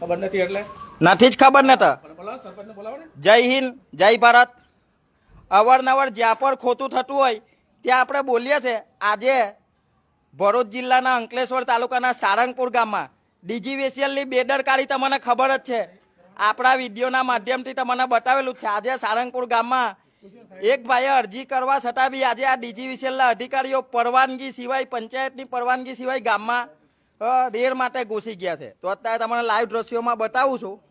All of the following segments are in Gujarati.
ખબર નથી એટલે? નથી જ ખબર ને તો. જય હિન્દ જય ભારત. અવારનવાર જ્યાં પણ ખોટું થતું હોય ત્યાં આપણે બોલીએ છીએ. આજે ભરૂચ જિલ્લાના અંકલેશ્વર તાલુકાના સારંગપુર ગામમાં ડીજીવીસીએલની બેદરકારી તમને ખબર જ છે. આપણા વિડીયોના માધ્યમથી તમને બતાવેલું છે. આજે સારંગપુર ગામમાં એક ભાઈએ અરજી કરવા છતાં બી આજે આ ડીજીવીસીએલના અધિકારીઓ પરવાનગી સિવાય પંચાયતની પરવાનગી સિવાય ગામમાં રેર માટે ઘૂસી ગયા છે. તો અત્યારે તમને લાઈવ દ્રશ્યોમાં બતાવું છું.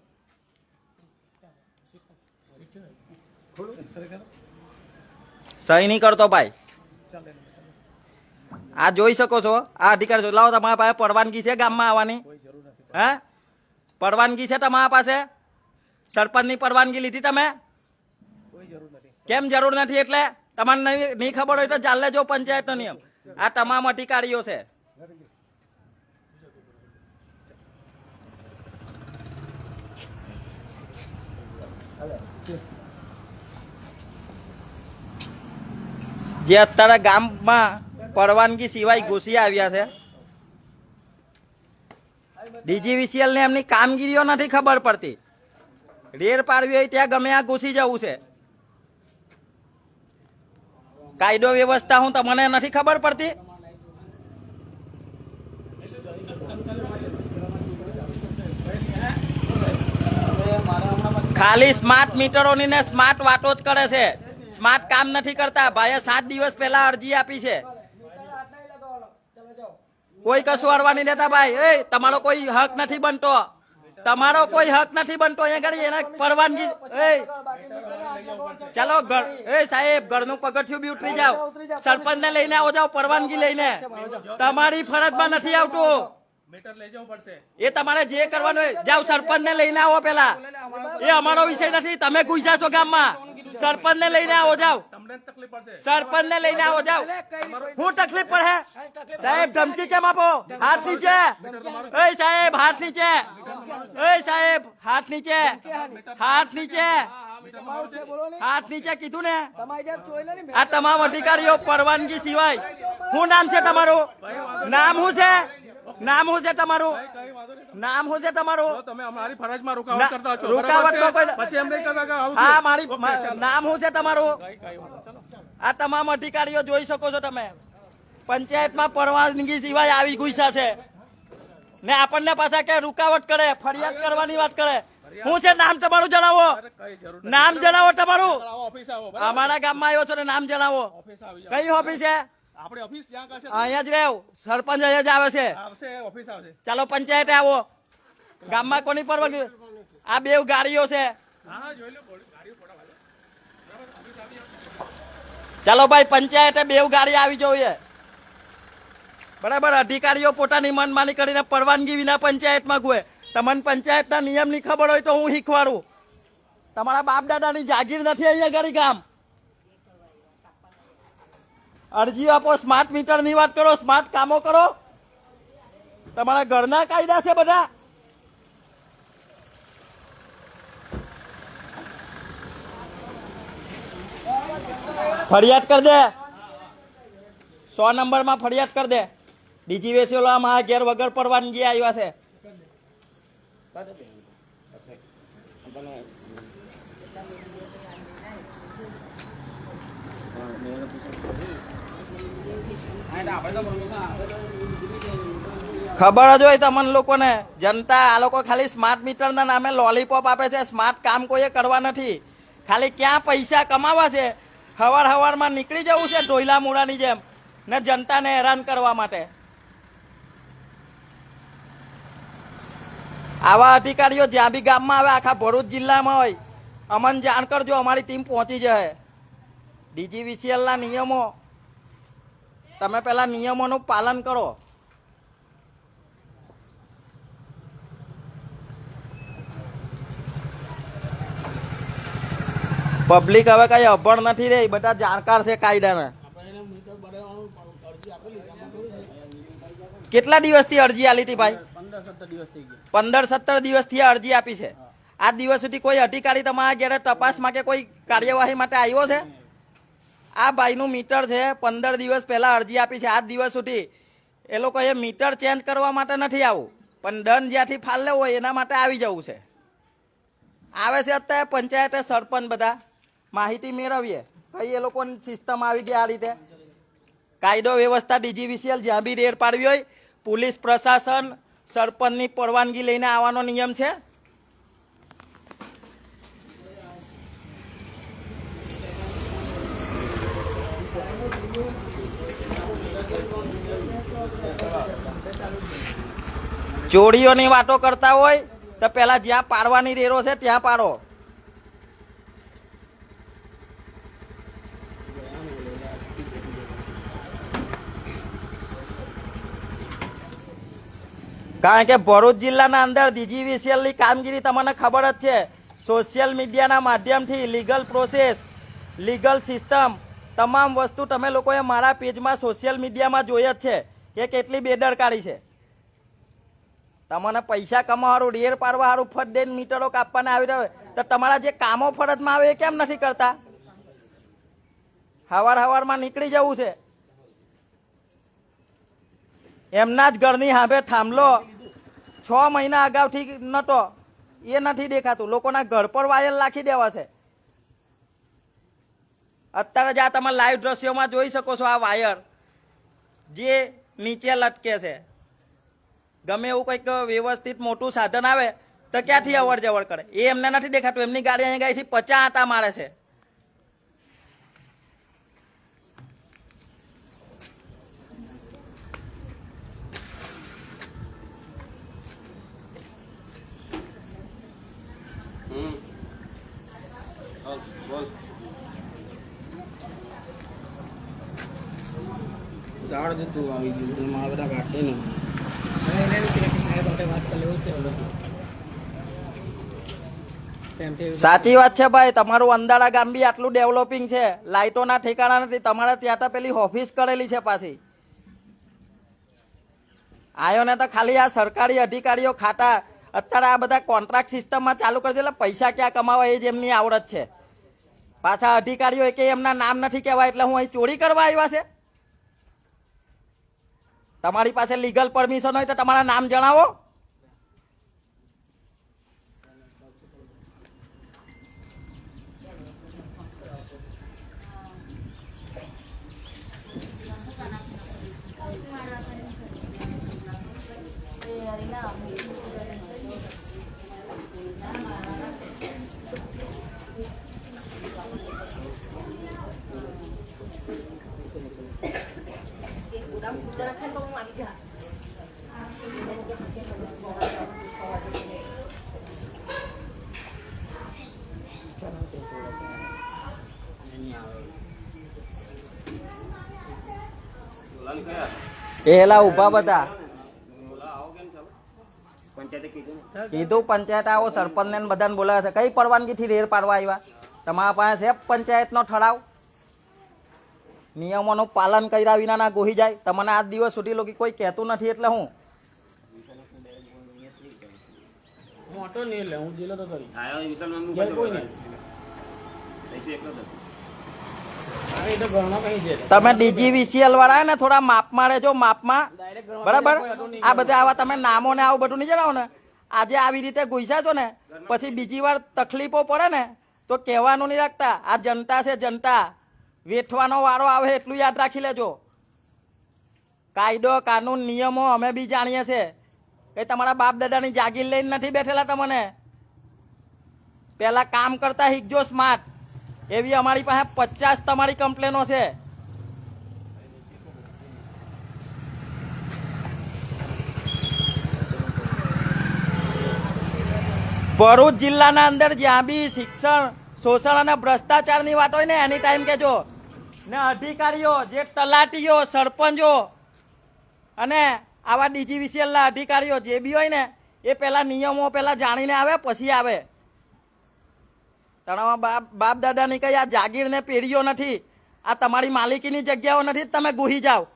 સહી નહીં કરતો ભાઈ. આ જોઈ શકો છો. આ અધિકારી લાવો, તમારા પાસે પરવાનગી છે ગામમાં આવવાની. હે? પરવાનગી છે તમારા પાસે? સરપંચની પરવાનગી લીધી તમે? કેમ જરૂર નથી એટલે? તમને નહીં ખબર હોય તો ચાલે જો પંચાયતનો નિયમ. આ તમામ અધિકારીઓ છે. જે અત્યારે ગામમાં પરવાનગી સિવાય ઘૂસી આવ્યા છે. ડીજીવીસીએલ ને એમની કામગીરીઓ નથી ખબર પડતી. રેર પાડવી હોય ત્યાં ગમે આ ઘૂસી જવું છે. કાયદો વ્યવસ્થા હું તમને નથી ખબર પડતી. ખાલી સ્માર્ટ મીટરોની ને સ્માર્ટ વાતો જ કરે છે. સ્માર્ટ કામ નથી કરતા. ભાઈએ સાત દિવસ પહેલા અરજી આપી છે. કોઈ કશું અડવાની દેતા ભાઈ. એ, તમારો કોઈ હક નથી બનતો. તમારો કોઈ હક નથી બનતો. અહીંયા આગળ એને પરવાનગી, એ. ચાલો, ઘર, એ સાહેબ, ઘરનું પગથિયું બી ઉતરી જાવ સરપંચ ને લઈને આવો જાવ પરવાનગી લઈને. તમારી ફરજમાં નથી આવતું. મીટર લઈ જવું પડશે. એ તમારે જે કરવાનું હોય જાવ સરપંચ ને લઈને આવો પેલા. એ અમારો વિષય નથી તમે ઘૂસ્યા છો ગામમાં. સરપંચ ને લઈને આવો જાવ તમને તકલીફ પડશે. સરપંચ ને લઈને આવો જાવ હું તકલીફ પડે? સાહેબ ધમકી કેમ આપો? હાથ નીચે. એ સાહેબ હાથ નીચે. એ સાહેબ હાથ નીચે. હાથ નીચે. હાથ નીચે કીધું ને. આ તમામ અધિકારીઓ પરવાનગી સિવાય. શું નામ છે તમારું? નામ શું છે? નામ છે તમારું. નામ છે તમારું. તમે અમારી ફરજમાં રૂકાવટ કરતા છો રોકાવટ નો કોઈ- પછી એમ નહીં કરતા કે આવું હા મારી. નામ શું છે તમારું આ તમામ અધિકારીઓ જોઈ શકો છો તમે. પંચાયતમાં પરવાનગી સિવાય આવી ગુસ્સા છે. ને આપણને પાછા કે રૂકાવટ કરે ફરિયાદ કરવાની વાત કરે. શું છે? નામ તમારું જણાવો. નામ જણાવો તમારું. અમારા ગામમાં આવ્યો છો ને નામ જણાવો. કઈ ઓફિસ? છે આપણી ઓફિસ જ્યાં કાશે? અહીંયા જ રહેવ સરપંચ અહીંયા જ આવે છે. આવશે ઓફિસ આવશે. ચાલો પંચાયત આવો. ગામમાં કોની પરવાનગી આ બે ગાડીઓ છે. ચાલો ભાઈ પંચાયતે બેવ ગાડી આવી જોઈએ બરાબર અધિકારીઓ પોતાની મનમાની કરીને પરવાનગી વિના પંચાયતમાં ગુએ તમને પંચાયતના નિયમની ખબર હોય તો હું શીખવાડું. તમારા બાપ દાદાની જાગીર નથી અહીંયા ગાડી ગામ. અરજી આપો સ્માર્ટ મીટરની વાત કરો સ્માર્ટ કામો કરો. તમારા ઘરના કાયદા છે બધા? ફરિયાદ કર દે. સો નંબરમાં ફરિયાદ કર દે. ડીજીવીસીઓલામાં ઘેર વગર પરવાનગી આવ્યા છે. ખબર જ હોય તમને લોકોને. જનતા આ લોકો ખાલી સ્માર્ટ મીટરના નામે લોલીપોપ આપે છે. સ્માર્ટ કામ કોઈએ કરવા નથી. ખાલી ક્યાં પૈસા કમાવા છે? હવાર હવારમાં નીકળી જવું છે ઢોયલા મૂળાની જેમ ને જનતાને હેરાન કરવા માટે. આવા અધિકારીઓ જ્યાં બી ગામમાં આવે, આખા ભરૂચ જિલ્લામાં હોય, અમને જાણ કરજો, અમારી ટીમ પહોંચી જાય ડીજીવીસીએલના નિયમો તમે પેલા નિયમોનું પાલન કરો. પબ્લિક હવે કઈ અભણ નથી રે બધા જાણકાર છે કાયદાના. કેટલા દિવસથી અરજી આલી હતી ભાઈ? પંદર સત્તર દિવસથી અરજી આપી છે. આ દિવસ સુધી કોઈ અધિકારી તમારા ઘેરે તપાસ માટે કોઈ કાર્યવાહી માટે આવ્યો છે? આ ભાઈનું મીટર છે, પંદર દિવસ પહેલાં અરજી આપી છે આ દિવસ સુધી. એ લોકોએ મીટર ચેન્જ કરવા માટે નથી આવું, પણ દંડ જ્યાંથી ફાલ હોય એના માટે આવી જવું છે. આવે છે અત્યારે પંચાયતે સરપંચ બધા. માહિતી મેળવીએ. કઈ એ લોકોની સિસ્ટમ આવી ગઈ આ રીતે. કાયદો વ્યવસ્થા ડીજીવીસીએલ જ્યાં બી રેડ પાડવી હોય, પોલીસ પ્રશાસન, સરપંચની પરવાનગી લઈને આવવાનો નિયમ છે. ચોરીઓની વાતો કરતા હોય, તો પેલા જ્યાં પાડવાની રેરો છે ત્યાં પાડો. કારણ કે ભરૂચ જિલ્લાના અંદર ડીજીવીસીએલની કામગીરી તમને ખબર જ છે. સોશિયલ મીડિયાના માધ્યમથી લીગલ પ્રોસેસ, લીગલ સિસ્ટમ, તમામ વસ્તુ તમે લોકોએ મારા પેજમાં સોશિયલ મીડિયામાં જોઈ જ છે કે કેટલી બેદરકારી છે. તમને પૈસા કમાવાનું રેર પાડવા સારું ફટ દઈને મીટરો કાપવાના આવી રહ્યો તો તમારા જે કામો ફરજમાં આવે એ કેમ નથી કરતા? હવાર હવારમાં નીકળી જવું છે. એમના જ ઘરની હાભે થાંભલો છ મહિના અગાઉથી નતો. એ નથી દેખાતું. લોકોના ઘર પર વાયર રાખી દેવા છે. અત્યારે જ આ તમે લાઈવ દ્રશ્યોમાં જોઈ શકો છો આ વાયર. જે નીચે લટકે છે. ગમે એવું કંઈક વ્યવસ્થિત મોટું સાધન આવે, તો ક્યાંથી અવર જવર કરે? એ એમને નથી દેખાતું. એમની ગાડી અહીં ગાયથી પચાસ આટા મારે છે. ઝાડ જતું આવી ગયું. મારા બધા કાઢે ને સાચી વાત છે ભાઈ, તમારું અંદાળા ગામ બી આટલું ડેવલપિંગ છે. લાઇટોના ઠેકાણા નથી, તમારે ત્યાં તો પેલી ઓફિસ કરેલી છે પાછી. આયો ને તો ખાલી આ સરકારી અધિકારીઓ ખાતા, અત્યારે આ બધા કોન્ટ્રાક્ટ સિસ્ટમમાં ચાલુ કરી દે, એટલે પૈસા ક્યાં કમાવા એ જ એમની આવડત છે. પાછા અધિકારીઓ કે એમના નામ નથી કહેવાય, એટલે હું અહીં ચોરી કરવા આવ્યા છે? તમારી પાસે લીગલ પરમિશન હોય તો તમારા નામ જણાવો. એલા ઊભા બધા. પંચાયતે કીધું પંચાયત આવો સરપંચ ને બધાને બોલાવે છે. કઈ પરવાનગી થી રેર પાડવા આવ્યા? તમારા પાસે છે પંચાયત નો ઠરાવ? નિયમોનું પાલન કર્યા વિના ના ગોહી જાય. તમને આજ દિવસ સુધી લોકો કોઈ કહેતું નથી એટલે હું? મોટો નહીં એટલે હું જેલો તો કરી. આયો વિશાલ કોઈ. નહીં. તમે ડીજીવીસીએલ વાળા ને થોડા માપમાં રહેજો માપમાં. બરાબર. આ બધા આવા તમે નામો ને આવું બધું નહીં જણાવો ને. આજે આવી રીતે ગુસ્યા છો ને પછી બીજી વાર તકલીફો પડે ને તો કહેવાનું નહીં રાખતા. આ જનતા છે જનતા. વેઠવાનો વારો આવે એટલું યાદ રાખી લેજો. કાયદો કાનૂન નિયમો અમે બી જાણીએ છીએ. એ તમારા બાપ દાદાની જાગીર લઈને નથી બેઠેલા તમને? પહેલાં કામ કરતા શીખજો સ્માર્ટ એવી અમારી પાસે પચાસ તમારી કમ્પ્લેનો છે. ભરૂચ જિલ્લાના અંદર જ્યાં બી શિક્ષણ, શોષણ અને ભ્રષ્ટાચારની વાત હોય ને, એની ટાઈમ કેજો ને અધિકારીઓ, જે તલાટીઓ, સરપંચો અને આવા ડીજીવીસીએલના અધિકારીઓ જે બી હોય ને, એ પહેલાં નિયમો પહેલાં જાણીને આવે, પછી આવે. તમારા બાપ બાપ દાદાની કઈ આ જાગીર ને પેઢીઓ નથી, આ તમારી માલિકીની જગ્યાઓ નથી, તમે ગુહી જાઓ.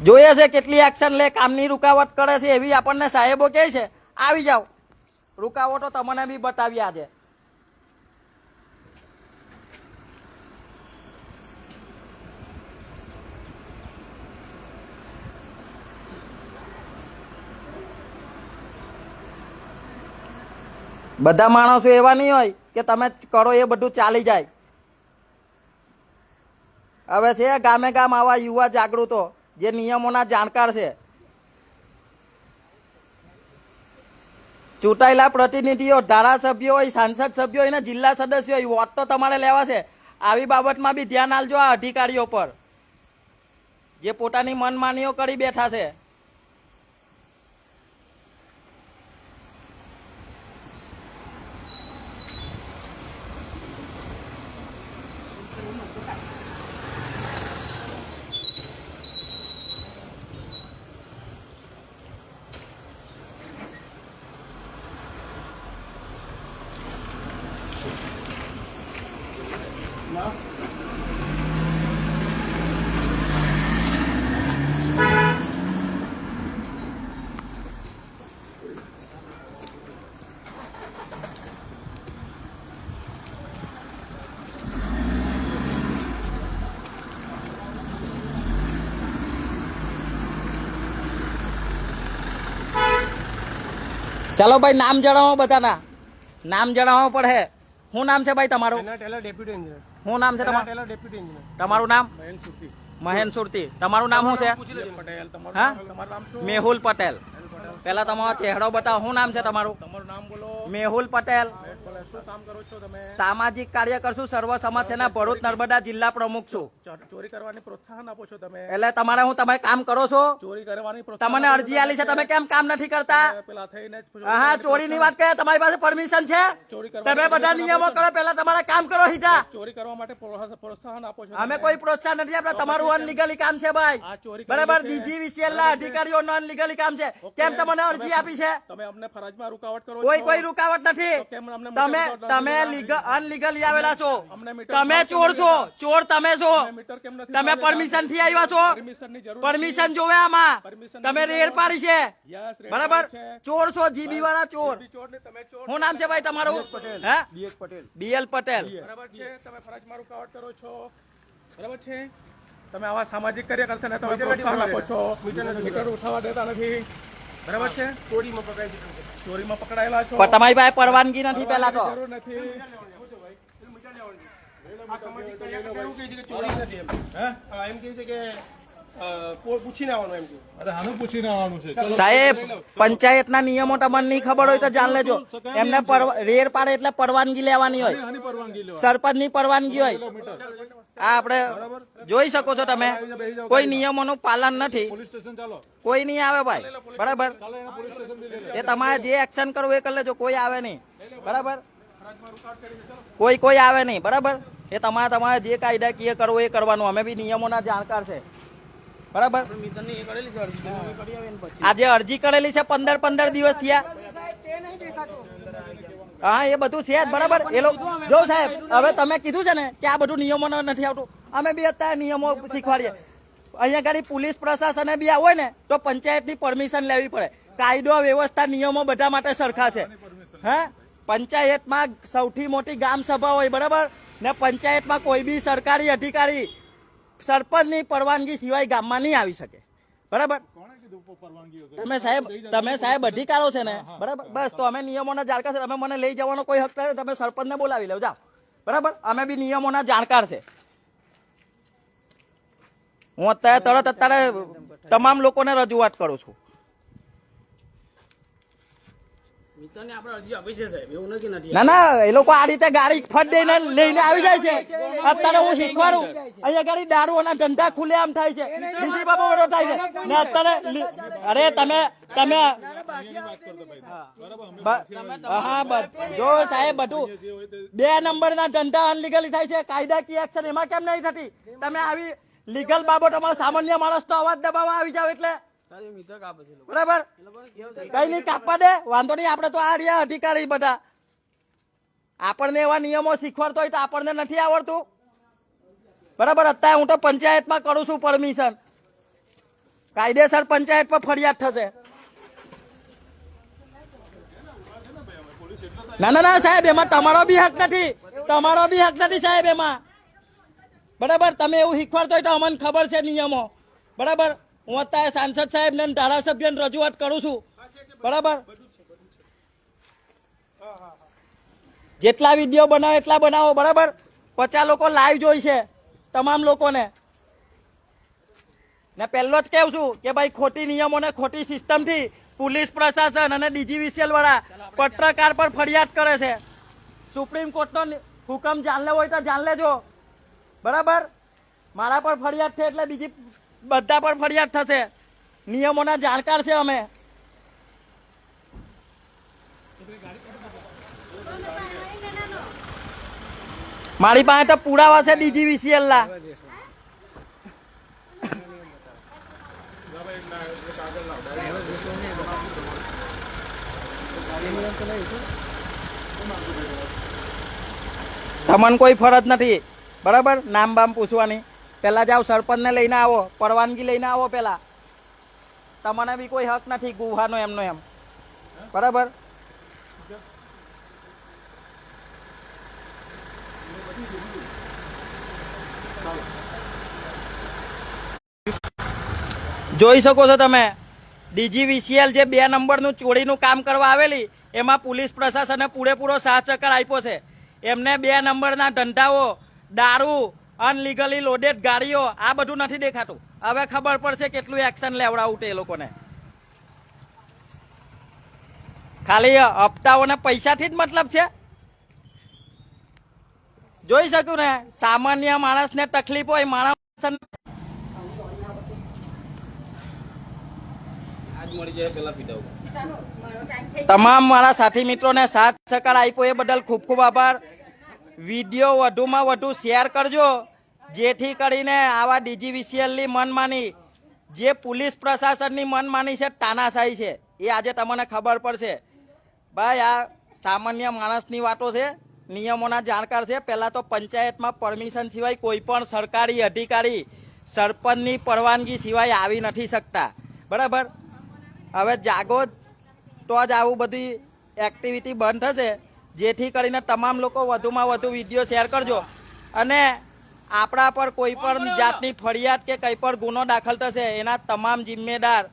જોઈએ છે કેટલી એક્શન લે, કામની રૂકાવટ કરે છે એવી આપણને સાહેબો કહે છે. આવી જાઓ. રૂકાવટો તમને બી બતાવી છે બધા માણસો એવા નહીં હોય કે તમે કરો એ બધું ચાલી જાય. હવે છે ગામે ગામ આવા યુવા જાગૃતો જે નિયમોના જાણકાર છે. ચૂંટાયેલા પ્રતિનિધિઓ, ધારાસભ્યો હોય, સાંસદ સભ્યો હોય ને જિલ્લા સદસ્યો હોય, વોટ તો તમારે લેવા છે. આવી બાબતમાં બી ધ્યાન આલજો આ અધિકારીઓ પર. જે પોતાની મનમાનીઓ કરી બેઠા છે. ચાલો ભાઈ નામ જણાવો બધાના. નામ જણાવવો પડે. શું નામ છે ભાઈ તમારું? Deputy engineer. શું નામ છે તમારું? Deputy engineer. તમારું નામ? મહેન સુરતી. મહેન સુરતી. તમારું નામ શું છે? પટેલ. હા? નામ- તમારું નામ શું? મેહુલ પટેલ. પેલા તમારો ચહેરો બતાવો. શું નામ છે તમારું? તમારું નામ બોલો. મેહુલ પટેલ. સામાજિક કાર્યકર છું સર્વ સમાજ સેના ભરૂચ નર્મદા જિલ્લા પ્રમુખ છું. ચોરી કરવાની પ્રોત્સાહન આપો છો તમે. એટલે તમારે હું તમે કામ કરો છો? ચોરી કરવાની તમને અરજી આલી છે તમે. કેમ કામ નથી કરતા? પેલા થઈને હા ચોરી ની વાત કરે તમારી પાસે પરમિશન છે? તમે બધા નિયમો કરો પેલા તમારે કામ કરો હિજા ચોરી કરવા માટે પ્રોત્સાહન આપો છો અમે કોઈ પ્રોત્સાહન નથી આપતા તમારું અનલીગલી કામ છે ભાઈ. બરાબર? ડીજી છે. ના અધિકારીઓ અનલીગલી કામ છે. કેમ તમને અરજી આપી છે? તમે અમને ફરજમાં રૂકાવટ કરો કોઈ. કોઈ રૂકાવટ નથી. તમે તમે અનલીગલી આવેલા છો. તમે ચોર છો? ચોર તમે છો? તમે? પરમિશનથી આવ્યા છો? પરમિશન જોવે આમાં. તમે રેડ પાડી છે. બરાબર? ચોર છો જીબી વાળા ચોર. શું નામ છે ભાઈ તમારું. હે? પટેલ. બીએલ પટેલ. બરાબર છે? તમે ફરજમાં રૂકાવટ કરો છો. બરાબર છે? તમે આવા સામાજિક કાર્ય કરતા ને તમે પ્રોત્સાહન આપો છો. મીટર ઉઠાવવા દેતા નથી. બરાબર છે? ચોરીમાં પકડાય ચોરીમાં પકડાયેલા છો? પણ તમારી પાસે પરવાનગી નથી પેલા તો. જરૂર નથી. સાહેબ પંચાયતના નિયમો તમને નહીં ખબર હોય તો જાણ લેજો. એમને રેડ પાડે એટલે પરવાનગી લેવાની હોય. સરપંચની પરવાનગી હોય. આ આપણે જોઈ શકો છો તમે. કોઈ નિયમોનું પાલન નથી. પોલીસ સ્ટેશન ચાલો. કોઈ નહીં આવે ભાઈ. બરાબર? ચાલો એને પોલીસ સ્ટેશન બી લઈ લે. એ તમારે જે એક્શન કરવું એ કરી લેજો કોઈ આવે નહીં. બરાબર. કોઈ કોઈ આવે નહીં બરાબર? એ તમારે તમારે જે કાયદાકીય કરવું એ કરવાનું. અમે બી નિયમોના જાણકાર છે. બરાબર? આજે અરજી કરેલી છે પંદર પંદર દિવસ થયા. હા એ બધું છે બરાબર? એ લોકો જો સાહેબ હવે તમે કીધું છે ને કે આ બધું નિયમો નથી આવતું. અમે બી અત્યારે નિયમો શીખવાડીએ. અહીંયા ઘડી પોલીસ પ્રશાસને બી આવો ને તો પંચાયતની પરમિશન લેવી પડે. કાયદો વ્યવસ્થા નિયમો બધા માટે સરખા છે. હા? પંચાયતમાં સૌથી મોટી ગામ સભા હોય બરાબર? ને પંચાયતમાં કોઈ બી સરકારી અધિકારી સરપંચની પરવાનગી સિવાય ગામમાં નહીં આવી શકે. બરાબર? તમે સાહેબ તમે સાહેબ અધિકારો છે ને? બરાબર? બસ તો અમે નિયમોના જાણકાર છે. તમે મને લઈ જવાનો કોઈ હક નથી. તમે સરપંચને બોલાવી લો જાઓ. બરાબર? અમે બી નિયમોના જાણકાર છે. હું અત્યારે તરત અત્યારે તમામ લોકોને રજૂઆત કરું છું મિત્રની આપણે અરજી આપી છે સાહેબ એવું નથી નથી ના ના એ લોકો આ રીતે ગાડી ફટ દઈને લઈને આવી જાય છે. અત્યારે હું શીખવાડું અહીંયા ગાડી દારૂઓના ધંધા ખુલે આમ થાય છે. બીજી બાબો બધો થાય છે. ને અત્યારે અરે તમે તમે હા. જો સાહેબ બધું બે નંબરના ધંધા અનલીગલી થાય છે. કાયદાકીય એક્શન એમાં કેમ નહીં થતી? તમે આવી લીગલ બાબતોમાં સામાન્ય માણસનો અવાજ દબાવવા આવી જાવ એટલે બરાબર? કઈ નહીં કાપવા દે. વાંધો નહીં આપણે તો આ રહ્યા અધિકારી બધા. આપણને એવા નિયમો શીખવાડતો હોય તો આપણને નથી આવડતું. બરાબર? અત્યારે હું તો પંચાયતમાં કરું છું પરમિશન. કાયદેસર પંચાયત પર ફરિયાદ થશે. ના ના ના સાહેબ એમાં તમારો બી હક નથી. તમારો બી હક નથી સાહેબ એમાં. બરાબર? તમે એવું શીખવાડતો હોય તો અમને ખબર છે નિયમો. બરાબર? હું અત્યારે સાંસદ સાહેબ ને ધારાસભ્યને રજૂઆત કરું છું. બરાબર? જેટલા વીડિયો બનાવો, એટલા બનાવો, બરાબર? પચાસ લોકો લાઈવ જોઈ છે, તમામ લોકોને. ને પહેલો જ કેવું છું કે ભાઈ, ખોટી નિયમો ને ખોટી સિસ્ટમથી પોલીસ પ્રશાસન અને ડીજીવીસીએલ વાળા પત્રકાર પર ફરિયાદ કરે છે. સુપ્રીમ કોર્ટનો હુકમ જાણ લેવો હોય તો જાણ લેજો. બરાબર? મારા પર ફરિયાદ છે એટલે બીજી બધા પર ફરિયાદ થશે. નિયમોના જાણકાર છે અમે. મારી પાસે તો પુરાવા છે ડીજીવીસીએલ ના તમને કોઈ ફરજ નથી. બરાબર? નામ બામ પૂછવાની. પેલા જાઓ સરપંચને લઈને આવો, પરવાનગી લઈને આવો પેલા. તમને બી કોઈ હક નથી ગુહાનો એમનો એમ. બરાબર? જોઈ શકો છો તમે, ડીજીવીસીએલ જે બે નંબરનું ચોરીનું કામ કરવા આવેલી, એમાં પોલીસ પ્રશાસને પૂરેપૂરો સાથ ચક્કર આપ્યો છે. એમને બે નંબરના ધંધાઓ, દારૂ અનલીગલી લોડેડ ગાડીઓ, આ બધું નથી દેખાતું. હવે ખબર પડશે કેટલું એક્શન લેવડાવું તે લોકોને. ખાલી હપ્તાઓને પૈસાથી જ મતલબ છે. જોઈ શકું ને, સામાન્ય માણસને તકલીફ હોય, માણસ તમામ મારા સાથી મિત્રોને સાથ સહકાર આપ્યો એ બદલ ખૂબ ખૂબ આભાર. વીડિયો વધુમાં વધુ શેર કરજો. જેથી કરીને આવા ડીજીવીસીએલની મનમાની, જે પોલીસ પ્રશાસનની મનમાની છે, તાનાશાહી છે. એ આજે તમને ખબર પડશે. ભાઈ, આ સામાન્ય માણસની વાતો છે, નિયમોના જાણકાર છે. પહેલાં તો પંચાયતમાં પરમિશન સિવાય કોઈ પણ સરકારી અધિકારી સરપંચની પરવાનગી સિવાય આવી નથી શકતા. બરાબર? હવે જાગો તો જ આવું બધી એક્ટિવિટી બંધ થશે. જેથી કરીને તમામ લોકો વધુમાં વધુ વીડિયો શેર કરજો. અને આપણા પર કોઈ પણ જાતની ફરિયાદ કે કંઈ પણ ગુનો દાખલ થશે એના તમામ જિમ્મેદાર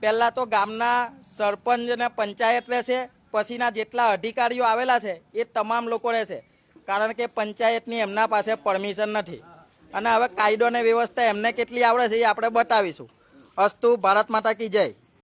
પહેલાં તો ગામના સરપંચ અને પંચાયત રહેશે પછીના જેટલા અધિકારીઓ આવેલા છે એ તમામ લોકો રહેશે. કારણ કે પંચાયતની એમના પાસે પરમિશન નથી. અને હવે કાયદો અને વ્યવસ્થા એમને કેટલી આવડે છે એ આપણે બતાવીશું. અસ્તુ ભારત માતા કી જય.